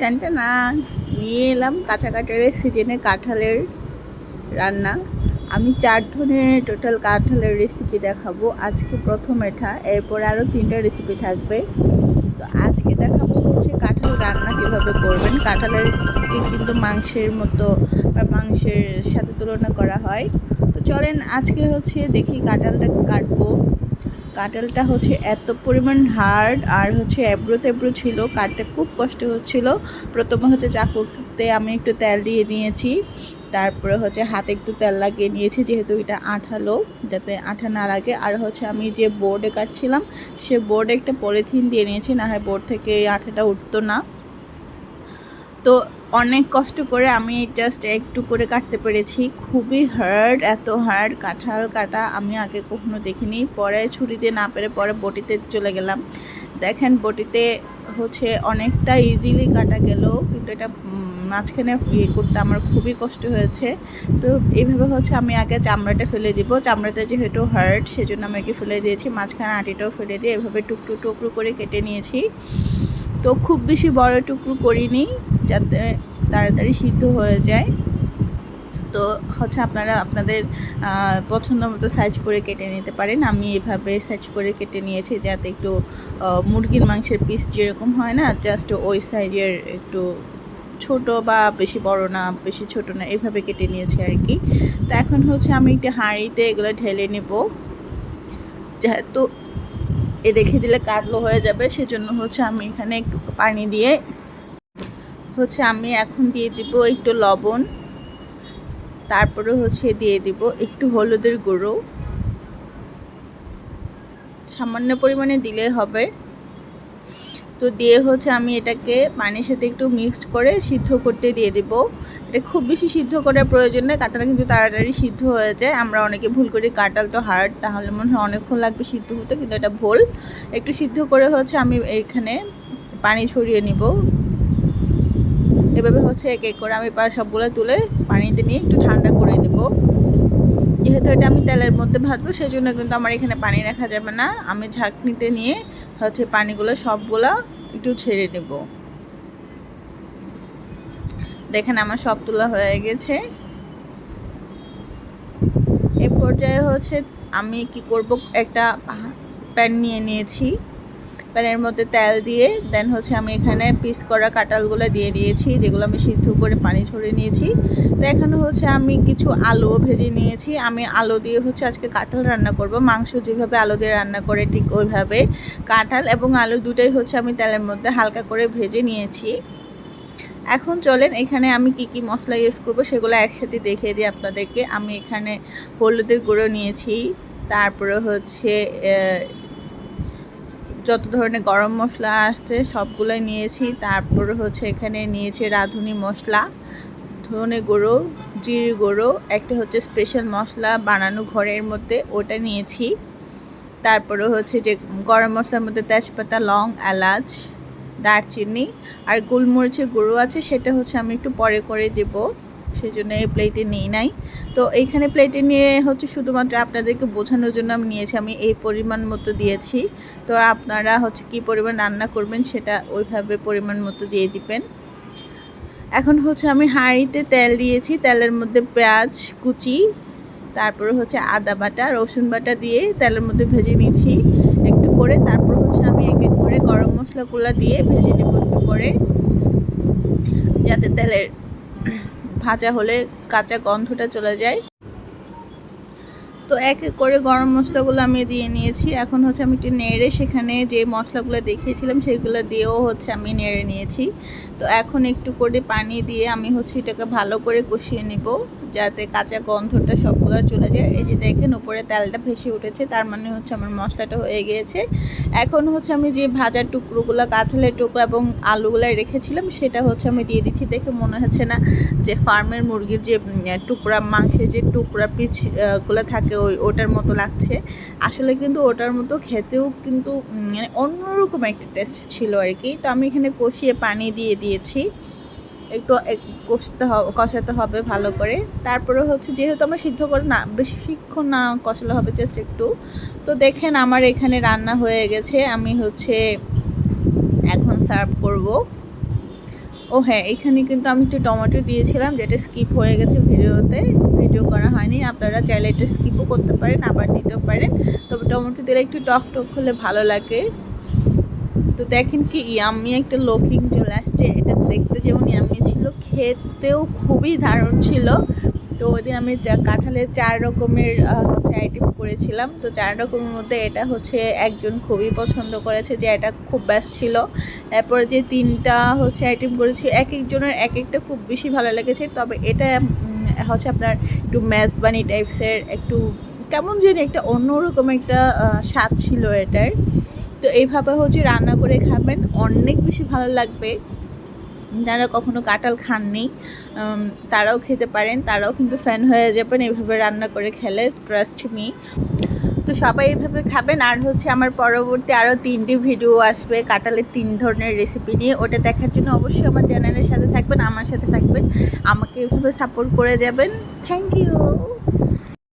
টানটা না নিয়ে এলাম কাঁচা সিজনে কাঁঠালের রান্না। আমি চার ধরনের টোটাল কাঁঠালের রেসিপি দেখাবো। আজকে প্রথম এটা, এরপর আরও তিনটা রেসিপি থাকবে। তো আজকে দেখাবো হচ্ছে কাঁঠাল রান্না কীভাবে করবেন। কাঁঠালের কিন্তু মাংসের মতো বা মাংসের সাথে তুলনা করা হয়। তো চলেন আজকে হচ্ছে দেখি কাঁঠালটা কাটবো। কাঁঠালটা হচ্ছে এত পরিমাণ হার্ড আর হচ্ছে এবড়ো তেব্রো ছিল, কাটতে খুব কষ্ট হচ্ছিল। প্রথমে হচ্ছে চাকুতে আমি একটু তেল দিয়ে নিয়েছি, তারপরে হচ্ছে হাতে একটু তেল লাগিয়ে নিয়েছি, যেহেতু এটা আঠালো, যাতে আঠা না লাগে। আর হচ্ছে আমি যে বোর্ডে কাটছিলাম, সে বোর্ডে একটা পলিথিন দিয়ে নিয়েছি, না হয় বোর্ড থেকে আঠাটা উঠতো না। তো অনেক কষ্ট করে আমি জাস্ট একটু করে কাটতে পেরেছি। খুবই হার্ড এত হার্ড কাঁঠাল কাটা আমি আগে কখনো দেখিনি। পরে ছুরি দিয়ে না পেরে পরে বটিতে চলে গেলাম। দেখেন, বটিতে হচ্ছে অনেকটা ইজিলি কাটা গেল, কিন্তু এটা মাঝখানে ইয়ে করতে আমার খুবই কষ্ট হয়েছে। তো এইভাবে হচ্ছে আমি আগে চামড়াটা ফেলে দিব। চামড়াটা যেহেতু হার্ড সেজন্য আমি আগে ফেলে দিয়েছি। মাঝখানে আটিটাও ফেলে দিয়ে এভাবে টুকরো টুকরো করে কেটে নিয়েছি। তো খুব বেশি বড় টুকরো করিনি যাতে তাড়াতাড়ি সিদ্ধ হয়ে যায়। তো হচ্ছে আপনারা আপনাদের পছন্দ মতো সাইজ করে কেটে নিতে পারেন। আমি এভাবে সাইজ করে কেটে নিয়েছি যাতে একটু মুরগির মাংসের পিস যেরকম হয় না জাস্ট ওই সাইজের একটু ছোট বা বেশি বড় না, বেশি ছোট না, এভাবে কেটে নিয়েছি আর কি। তো এখন হচ্ছে আমি একটি হাঁড়িতে এগুলো ঢেলে নেব। যেহেতু এ রেখে দিলে কাটলো হয়ে যাবে, সেজন্য হচ্ছে আমি এখানে একটু পানি দিয়ে হচ্ছে আমি এখন দিয়ে দিব একটু লবণ, তারপরে হচ্ছে দিয়ে দিব একটু হলুদের গুঁড়ো। সামান্য পরিমাণে দিলে হবে। তো দিয়ে হচ্ছে আমি এটাকে পানির সাথে একটু মিক্সড করে সিদ্ধ করতে দিয়ে দিব। এটা খুব বেশি সিদ্ধ করার প্রয়োজন নেই কাঁঠালটা কিন্তু তাড়াতাড়ি সিদ্ধ হয়ে যায়। আমরা অনেকে ভুল করি, কাঁটাল তো হার্ড তাহলে মনে হয় অনেকক্ষণ লাগবে সিদ্ধ হতে, কিন্তু এটা ভুল। একটু সিদ্ধ করে হচ্ছে আমি এখানে পানি ছড়িয়ে নিব। এভাবে হচ্ছে এক এক করে আমি সবগুলো তুলে পানিতে নিয়ে একটু ঠান্ডা করে নেব। যেহেতু এটা আমি তেলের মধ্যে ভাজবো সেই জন্য কিন্তু আমার এখানে পানি রাখা যাবে না। আমি ঝাঁকনিতে নিয়ে হচ্ছে পানিগুলো সবগুলো একটু ছেড়ে নেব। দেখেন আমার সব তোলা হয়ে গেছে। এ পর্যায়ে হচ্ছে আমি কি করব, একটা প্যান নিয়ে নিয়েছি। প্যানের মধ্যে তেল দিয়ে দেন হচ্ছে আমি এখানে পিস করা কাঁঠালগুলো দিয়ে দিয়েছি, যেগুলো আমি সিদ্ধ করে পানি ছড়িয়ে নিয়েছি। তো এখানে হচ্ছে আমি কিছু আলু ভেজে নিয়েছি। আমি আলু দিয়ে হচ্ছে আজকে কাঁঠাল রান্না করব। মাংস যেভাবে আলু দিয়ে রান্না করে ঠিক ওইভাবে কাঁঠাল এবং আলু দুটাই হচ্ছে আমি তেলের মধ্যে হালকা করে ভেজে নিয়েছি। এখন চলেন, এখানে আমি কি কি মশলা ইউজ করব সেগুলো একসাথে দেখিয়ে দিই আপনাদেরকে। আমি এখানে হলুদের গুঁড়ো নিয়েছি, তারপরে হচ্ছে যত ধরনের গরম মশলা আসছে সবগুলোই নিয়েছি। তারপরে হচ্ছে এখানে নিয়েছি রাঁধুনি মশলা, ধনে গুঁড়ো, জিরে গুঁড়ো, একটা হচ্ছে স্পেশাল মশলা বানানো ঘরের মধ্যে, ওটা নিয়েছি। তারপরে হচ্ছে যে গরম মশলার মধ্যে তেজপাতা, লং, এলাচ, দারচিনি আর গোলমরিচের গুঁড়ো আছে, সেটা হচ্ছে আমি একটু পরে করে দেবো। সেই জন্য এই প্লেটে নিই নাই। তো এইখানে প্লেটে নিয়ে হচ্ছে শুধুমাত্র আপনাদেরকে বোঝানোর জন্য আমি নিয়েছি, আমি এই পরিমাণ মতো দিয়েছি। তো আপনারা হচ্ছে কি পরিমাণ রান্না করবেন সেটা ওইভাবে পরিমাণ মতো দিয়ে দিবেন। এখন হচ্ছে আমি হাঁড়িতে তেল দিয়েছি, তেলের মধ্যে পেঁয়াজ কুচি, তারপরে হচ্ছে আদা বাটা, রসুন বাটা দিয়ে তেলের মধ্যে ভেজে নিয়েছি একটু করে। তারপর হচ্ছে আমি এক এক করে গরম মশলাগুলো দিয়ে ভেজে নেব একটু করে, যাতে তেলের ভাজা হলে কাঁচা গন্ধটা চলে যায়। তো এক এক করে গরম মশলাগুলো আমি দিয়ে নিয়েছি। এখন হচ্ছে আমি একটু নেড়ে সেখানে যে মশলাগুলো দেখিয়েছিলাম সেগুলো দিয়েও হচ্ছে আমি নেড়ে নিয়েছি। তো এখন একটু করে পানি দিয়ে আমি হচ্ছে এটাকে ভালো করে কষিয়ে নেব। যাতে কাঁচা গন্ধটা সবগুলো চলে যায়। এই যে দেখেন, উপরে তেলটা ভেসে উঠেছে, তার মানে হচ্ছে আমার মশলাটা হয়ে গিয়েছে। এখন হচ্ছে আমি যে ভাজার টুকরোগুলো, কাঁঠালের টুকরো এবং আলুগুলো রেখেছিলাম, সেটা হচ্ছে আমি দিয়ে দিচ্ছি। দেখে মনে হচ্ছে না যে ফার্মের মুরগির যে টুকরা, মাংসের যে টুকরা পিচগুলো থাকে, ওই, ওটার মতো লাগছে। আসলে কিন্তু ওটার মতো খেতেও কিন্তু মানে অন্যরকম একটা টেস্ট ছিল আর কি। তো আমি এখানে কষিয়ে পানি দিয়ে দিয়েছি। একটু কষতে হবে কষাতে হবে ভালো করে। তারপরে হচ্ছে যেহেতু আমরা সিদ্ধ করে না, বেশিক্ষণ না কষালে হবে জাস্ট একটু। তো দেখেন আমার এখানে রান্না হয়ে গেছে। আমি হচ্ছে এখন সার্ভ করব। ও হ্যাঁ এখানে কিন্তু আমি একটু টমেটো দিয়েছিলাম, যেটা স্কিপ হয়ে গেছে ভিডিওতে। ভিডিও করা হয়নি, আপনারা চাইলে এটা স্কিপও করতে পারেন, আবার দিতেও পারেন। তবে টমেটো দিলে একটু টক টক হলে ভালো লাগে। তো দেখেন কি ইয়াম্মি একটা লুকিং চলে আসছে, এটা দেখতে যেমন ইয়াম্মি ছিল, খেতেও খুবই দারুণ ছিল। তো ওই আমি চা- কাঁঠালের চার রকমের হচ্ছে আইটেম করেছিলাম। তো চার রকমের মধ্যে এটা হচ্ছে একজন খুবই পছন্দ করেছে, যে এটা খুব ব্যাস্ট ছিল। তারপরে যে তিনটা হচ্ছে আইটেম করেছি, এক একজনের এক একটা খুব বেশি ভালো লেগেছে। তবে এটা হচ্ছে আপনার একটু ম্যাজবানি টাইপসের একটু কেমন জানি একটা অন্যরকম একটা স্বাদ ছিল এটার। তো এইভাবে হচ্ছে রান্না করে খাবেন, অনেক বেশি ভালো লাগবে। যারা কখনো কাঁঠাল খাননি তারাও খেতে পারেন, তারাও কিন্তু ফ্যান হয়ে যাবেন এইভাবে রান্না করে খেলে ট্রাস্ট মি তো সবাই এইভাবে খাবেন, আর হচ্ছে আমার পরবর্তী আরও তিনটি ভিডিও আসবে, কাঁঠালের তিন ধরনের রেসিপি নিয়ে, ওটা দেখার জন্য অবশ্যই আমার চ্যানেলের সাথে থাকবেন, আমার সাথে থাকবেন, আমাকে এইভাবে সাপোর্ট করে যাবেন থ্যাংক ইউ